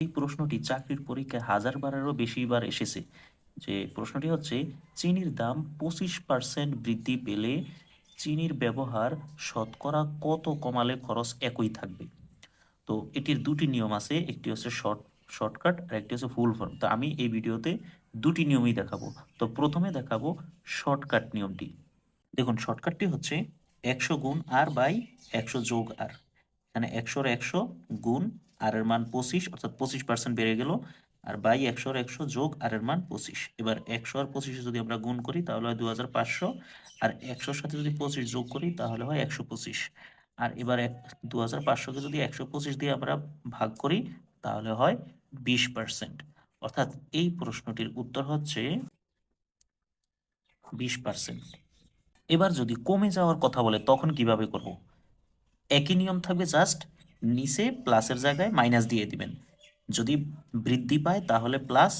এই প্রশ্নটি চাকরির পরীক্ষায় হাজার বারেরও বেশি বার এসেছে, যে প্রশ্নটি হচ্ছে, চিনির দাম পঁচিশ পার্সেন্ট বৃদ্ধি পেলে চিনির ব্যবহার শতকরা কত কমালে খরচ একই থাকবে? তো এটির দুটি নিয়ম আছে, একটি হচ্ছে শর্ট, শর্টকাট আর একটি হচ্ছে ফুল ফর্ম। তো আমি এই ভিডিওতে দুটি নিয়মই দেখাবো। তো প্রথমে দেখাবো শর্টকাট নিয়মটি। দেখুন, শর্টকাটটি হচ্ছে একশো গুণ আর বাই একশো যোগ আর। এখানে একশোর একশো গুণ আর এর মান পঁচিশ, অর্থাৎ পঁচিশ পার্সেন্ট বেড়ে গেল, আর বাই একশোর একশো যোগ আর এর মান পঁচিশ। এবার একশো আর পঁচিশে যদি আমরা গুণ করি, তাহলে হয় দু হাজার পাঁচশো, আর একশোর সাথে যদি পঁচিশ যোগ করি, তাহলে হয় একশো পঁচিশ। আর এবার দু হাজার পাঁচশোকে যদি একশো পঁচিশ দিয়ে আমরা ভাগ করি, তাহলে হয় বিশ পার্সেন্ট অর্থাৎ এই প্রশ্নটির উত্তর হচ্ছে বিশ পার্সেন্ট এবার যদি কমে যাওয়ার কথা বলে, তখন কীভাবে করব? একই নিয়ম থাকবে জাস্ট নিচে প্লাসের জায়গায় মাইনাস দিয়ে দিবেন। যদি বৃদ্ধি পায় তাহলে প্লাস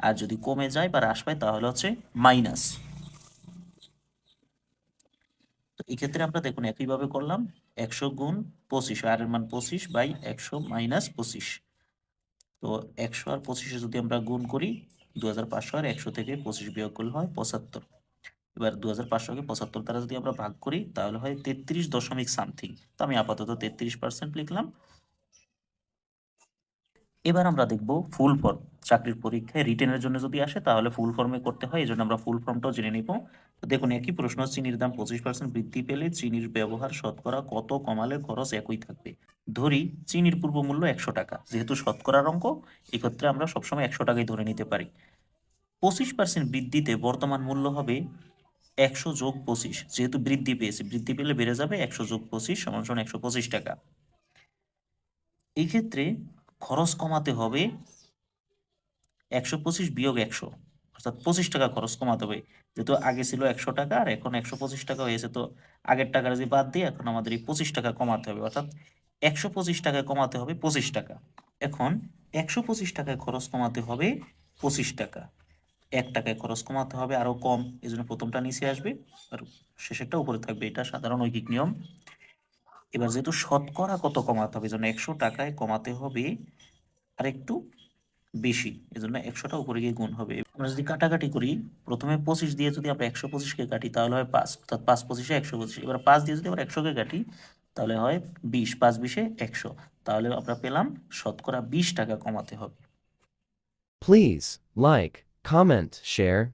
আর যদি কমে যায় বা হ্রাস পায় তাহলে হচ্ছে মাইনাস তো এক্ষেত্রে আমরা দেখুন একইভাবে করলাম, একশো গুণ পঁচিশ, আর এর মান পঁচিশ বাই একশো মাইনাস পঁচিশ। তো একশো আর পঁচিশে যদি আমরা গুণ করি দু হাজার পাঁচশো আর একশো থেকে পঁচিশ বিয়োগ করলে হয় পঁচাত্তর। এবার দু হাজার পাঁচশোকে পঁচাত্তর দ্বারা যদি আমরা ভাগ করি, তাহলে হয় তেত্রিশ দশমিক সামথিং। তো আমি আপাতত তেত্রিশ পার্সেন্ট লিখলাম। এবার আমরা দেখব ফুল ফর্ম চাকরির পরীক্ষায় রিটেনের জন্য যদি আসে, তাহলে ফুল ফর্মে করতে হয়। এই জন্য আমরা ফুল ফর্মটাও জেনে নিব। দেখুন, একই প্রশ্ন, চিনির দাম পঁচিশ পার্সেন্ট বৃদ্ধি পেলে চিনির ব্যবহার, শতকরা কত কমালে খরচ একই থাকবে? ধরি, চিনির পূর্ব মূল্য একশো টাকা। যেহেতু শতকরার অঙ্ক, এক্ষেত্রে আমরা সবসময় একশো টাকাই ধরে নিতে পারি। পঁচিশ পার্সেন্ট বৃদ্ধিতে বর্তমান মূল্য হবে একশো যোগ পঁচিশ, যেহেতু বৃদ্ধি পেয়েছে। বৃদ্ধি পেলে বেড়ে যাবে একশো যোগ পঁচিশ সমান সমান একশো পঁচিশ টাকা। এই ক্ষেত্রে খরচ কমাতে হবে একশো পঁচিশ বিয়োগ একশো, অর্থাৎ পঁচিশ টাকা খরচ কমাতে হবে। যেহেতু আগে ছিল একশো টাকা আর এখন একশো পঁচিশ টাকা হয়েছে, তো আগের টাকা যদি বাদ দিয়ে এখন আমাদের এই পঁচিশ টাকা কমাতে হবে, অর্থাৎ একশো পঁচিশ টাকায় কমাতে হবে পঁচিশ টাকা। এখন একশো পঁচিশ টাকায় খরচ কমাতে হবে পঁচিশ টাকা। এক টাকায় খরচ কমাতে হবে আরও কম। এই জন্য প্রথমটা নিচে আসবে আর শেষেরটা উপরে থাকবে। এটা সাধারণ ঐকিক নিয়ম। এবার যেহেতু শতকরা কত কমাতে হবে এই জন্য একশো টাকায় কমাতে হবে আর একটু বেশি। জন্য একশোটা উপরে গিয়ে গুণ হবে। আমরা যদি কাটাকাটি করি প্রথমে পঁচিশ দিয়ে যদি আমরা একশো পঁচিশকে কাটি তাহলে হয় পাঁচ। অর্থাৎ পাঁচ পঁচিশে একশো পঁচিশ। এবার পাঁচ দিয়ে যদি আমরা একশোকে কাটি তাহলে হয় বিশ। পাঁচ বিশে একশো। তাহলে আমরা পেলাম শতকরা বিশ টাকা কমাতে হবে। Please like, comment, share,